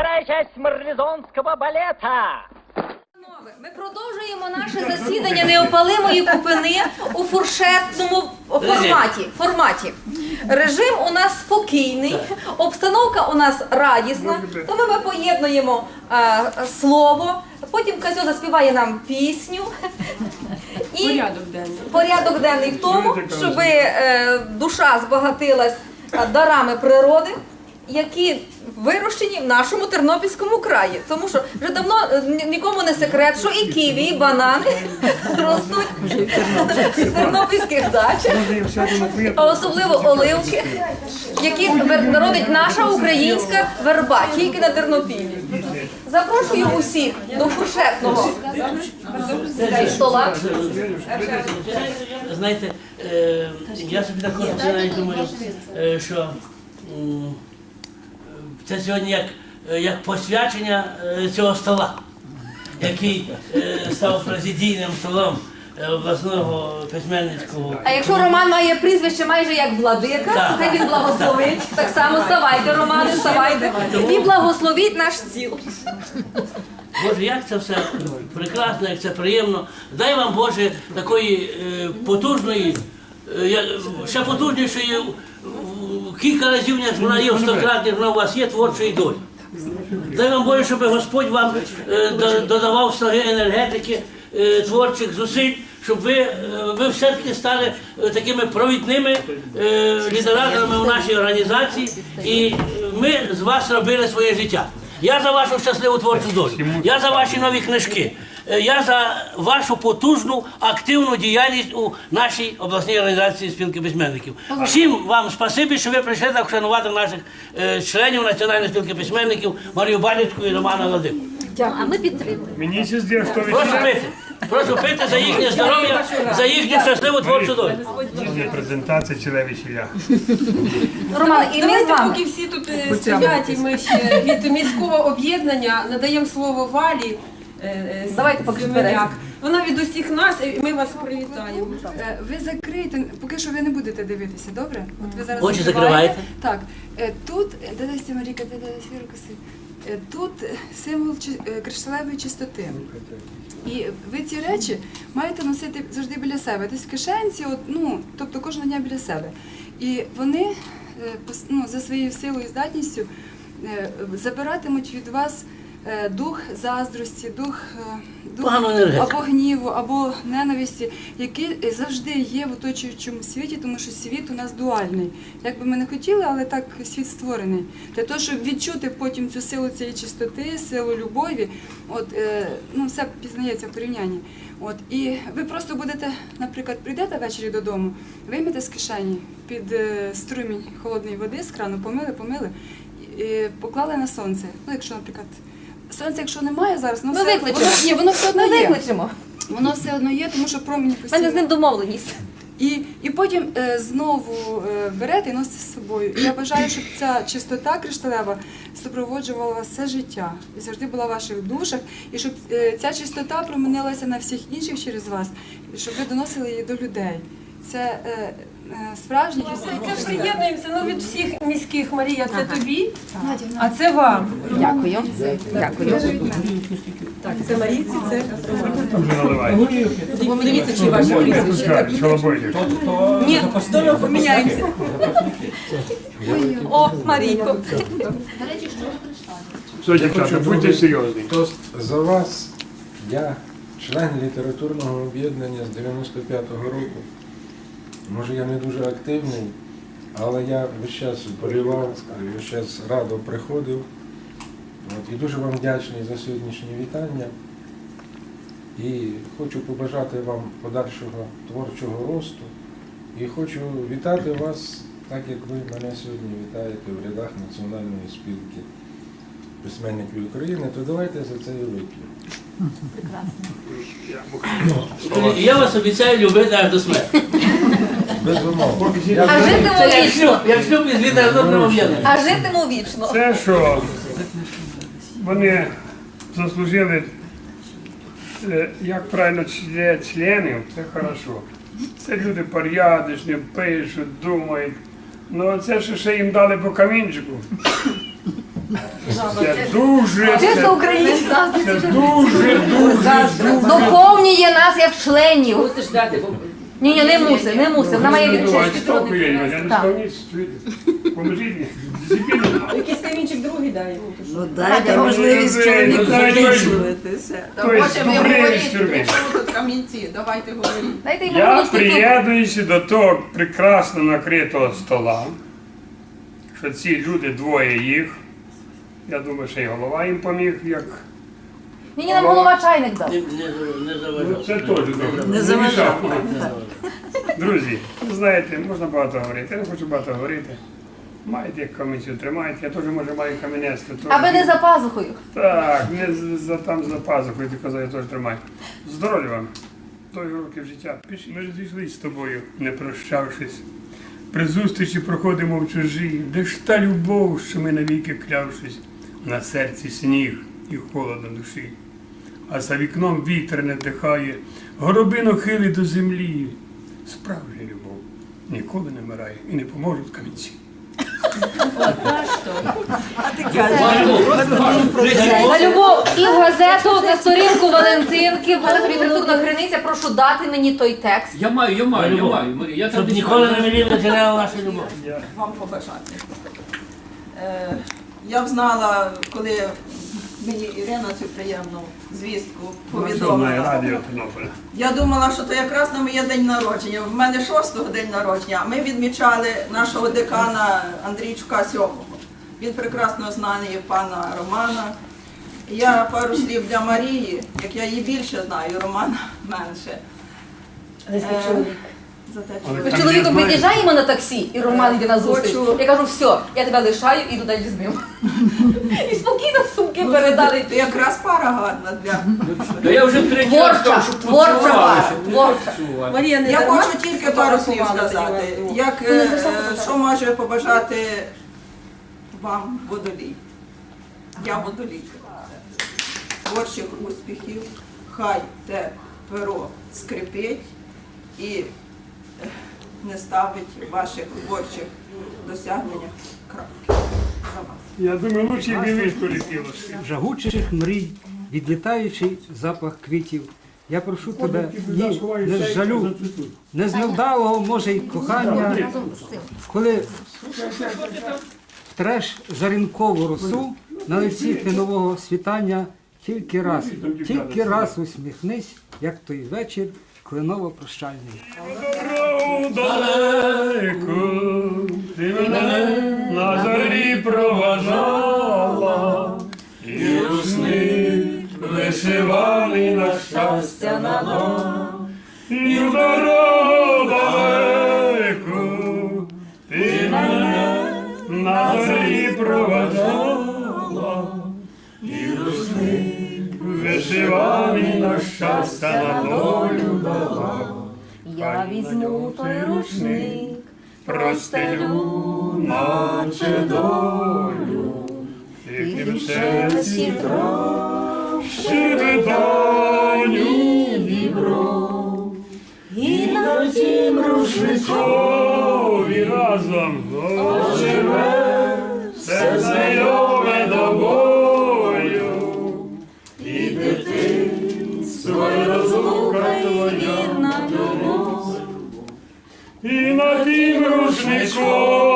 Вторая часть марлезонского балета. Ми продовжуємо наше засідання неопалимої купини у фуршетному форматі. форматі. Режим у нас спокійний, обстановка у нас радісна, тому ми поєднуємо е, слово, потім Казьо заспіває нам пісню. І Порядок денний. порядок денний в тому, щоб е, душа збагатилась дарами природи, які вирощені в нашому Тернопільському краї. Тому що вже давно е, нікому не секрет, що і ківі, і банани ростуть в тернопільських дачах, а особливо оливки, які народить наша українська верба, тільки на Тернопіллі. Запрошую усіх до фуршетного стола. Знаєте, е, я собі також думаю, е, що це сьогодні як, е, як посвячення е, цього стола, який е, став президійним столом обласного письменницького. А якщо Роман має прізвище майже як владика, Так. хай він благословить. Так само ставайте, Романе, ставайте. І благословіть наш стіл. Боже, як це все прекрасно, як це приємно. Дай вам, Боже, такої е, потужної, я- ще потужнішої, е, кілька разів, є в стократ, ніж вона у вас є творчої долі. Дай вам Боже, щоб Господь вам е, додавав снаги енергетики, е, творчих зусиль, щоб ви, е, ви все-таки стали е, такими провідними е, лідераторами у нашій організації, і е, ми з вас робили своє життя. Я за вашу щасливу творчу долю, я за ваші нові книжки, е, я за вашу потужну активну діяльність у нашій обласній організації спілки письменників. Всім вам спасибі, що ви прийшли так вшанувати наших е, членів Національної спілки письменників Марію Баліцьку і Романа Ладику. А ми підтримуємо. Мені ще здає, що ви Прошу пити. Прошу пити за їхнє здоров'я, за їхню щасливу творчу долю. Презентація Челевича. Роман, і ми з Давайте, вами. поки всі тут е, сидять, і ми ще від міського об'єднання надаємо слово Валі. Е, е, Давайте поки Семеняк. Вона від усіх нас, і ми вас привітаємо. Е, Ви закрийте, поки що ви не будете дивитися, добре? От ви зараз Очі закриваєте. Так, е, тут, е, де десь Маріка, де десь руки Тут символ чи- е, кришталевої чистоти. І ви ці речі маєте носити завжди біля себе, десь в кишенці, от, ну, тобто кожного дня біля себе. І вони е, пос- ну, за своєю силою і здатністю е, забиратимуть від вас дух заздрості, дух, е, дух або гніву, або ненависті, який завжди є в оточуючому світі, тому що світ у нас дуальний. Як би ми не хотіли, але так світ створений. Для того, щоб відчути потім цю силу цієї чистоти, силу любові, от е, ну все пізнається в порівнянні. От і ви просто будете, наприклад, прийдете ввечері додому, виймете з кишені під е, струмінь холодної води з крану, помили, помили. І поклали на сонце. Ну, якщо, наприклад, сонця, якщо немає зараз, ну Ми все, викличемо. воно, ні, воно все одно Ми є. викличемо. Воно все одно є, тому що промені У мене з ним домовленість. І, і потім е, знову е, берете і носите з собою. І я бажаю, щоб ця чистота кришталева супроводжувала вас все життя і завжди була в ваших душах, і щоб е, ця чистота промінилася на всіх інших через вас, і щоб ви доносили її до людей. Це е, е, справжній Це ж приєднуємося ну, від всіх міських Марія, це тобі, а це вам. Дякую. Дякую. Так, це Марійці, це наливає. подивіться, чи ваше прізвище. Шалобойник. Ні, поміняємося. О, Марійко. Все, дівчата, будьте серйозні. Тост за вас. Я член літературного об'єднання з 95-го року. Може, я не дуже активний, але я весь час болівав, весь час радо приходив. От, і дуже вам вдячний за сьогоднішнє вітання. І хочу побажати вам подальшого творчого росту. І хочу вітати вас, так як ви мене сьогодні вітаєте в рядах Національної спілки письменників України, то давайте за це і вип'ємо. І я вас обіцяю любити аж до смерті. Безумовно. А житиму вічно. як шлюб із літературним об'єднанням. А житиму вічно. Це що? Вони заслужили, е, як правильно, чле- членів, це хорошо. Це люди порядочні, пишуть, думають. Ну це що ще їм дали по камінчику. Це дуже, Чисто це, українська. це дуже, дуже, дуже. Доповнює нас як членів. Мусиш дати, бо Ні, ні, не мусив, не мусив. Вона має відчинити я не. Поможіть мені, якийсь камінчик другий дай. ну. Ну дайте можливість чоловіку знаєте, закінчуватися. Тобто, добре тут камінці, давайте говоріть. Я приєднуюся до того прекрасно накритого стола, що ці люди двоє їх. Я думаю, що і голова їм поміг, як Ні, ні, нам голова чайник дав. Не, не, зав- не ну, заважав. це теж добре. Не заважав. Друзі, ви знаєте, можна багато говорити. Я не хочу багато говорити. Маєте як комісію, тримаєте. Я теж може маю камінець. то теж- Аби не за пазухою. Так, не з- за там за пазухою, ти казав, я теж тримаю. Здоров'я вам. Тої роки життя. Піш, ми розійшлися з тобою, не прощавшись. При зустрічі проходимо в чужі, де ж та любов, що ми навіки клявшись, на серці сніг і холод на душі. А за вікном вітер не вдихає, горобино хили до землі. Справжня любов ніколи не вмирає і не поможуть камінці. А ти кажеш, На любов і в газету на сторінку Валентинки, буде літературна криниця, прошу дати мені той текст. Я маю, я маю, я маю. Марія, Я там Щоб десь ніколи на мені не теряла ваша любов. Вам побажати. Е, я знала, коли мені Ірина цю приємну звістку повідомила. Я думала, що то якраз на моє день народження. В мене 6-го день народження, а ми відмічали нашого декана Андрійчука 7-го. Він прекрасно знаний пана Романа. Я пару слів для Марії, як я її більше знаю, Романа менше. Е, За те, що Ми з чоловіком не під'їжджаємо на таксі, і Роман йде на зустріч. Хочу- Я кажу, все, я тебе лишаю і йду далі з ним. І спокійно сумки передали. то якраз пара гарна для. Та я вже третій раз Творча, кажу, щоб творча поцілувалися. пара, творча. Марія не Я дарма хочу тільки пару слів фотографувала сказати. тоді вас. Як, Ну, е, що що може побажати вам водолій? Я водолійка. Творчих успіхів, хай те перо скрипить і е, не ставить в ваших творчих досягненнях крапки за вас. Я думаю, лучше б і вишку летіло. жагучих мрій, відлітаючий запах квітів. Я прошу тебе, ні, не з жалю, не з невдалого, може, й кохання, коли втреш жарінкову росу на лиці нового світання, тільки раз, тільки раз усміхнись, як той вечір клиново-прощальний. Дорогу далеку, ти мене на зорі проважала, вишиваний на щастя на нам, і в дорогу далеку, ти мене на зорі проважала, і русни вишиваний на щастя на долю дала. Я візьму той рушник, простелю, наче долю, яким в серці щебетанню вібро, і на тім рушникові разом. Оживе все знайоме до бою, і дитинство й розлука твоя. І на тім рушникові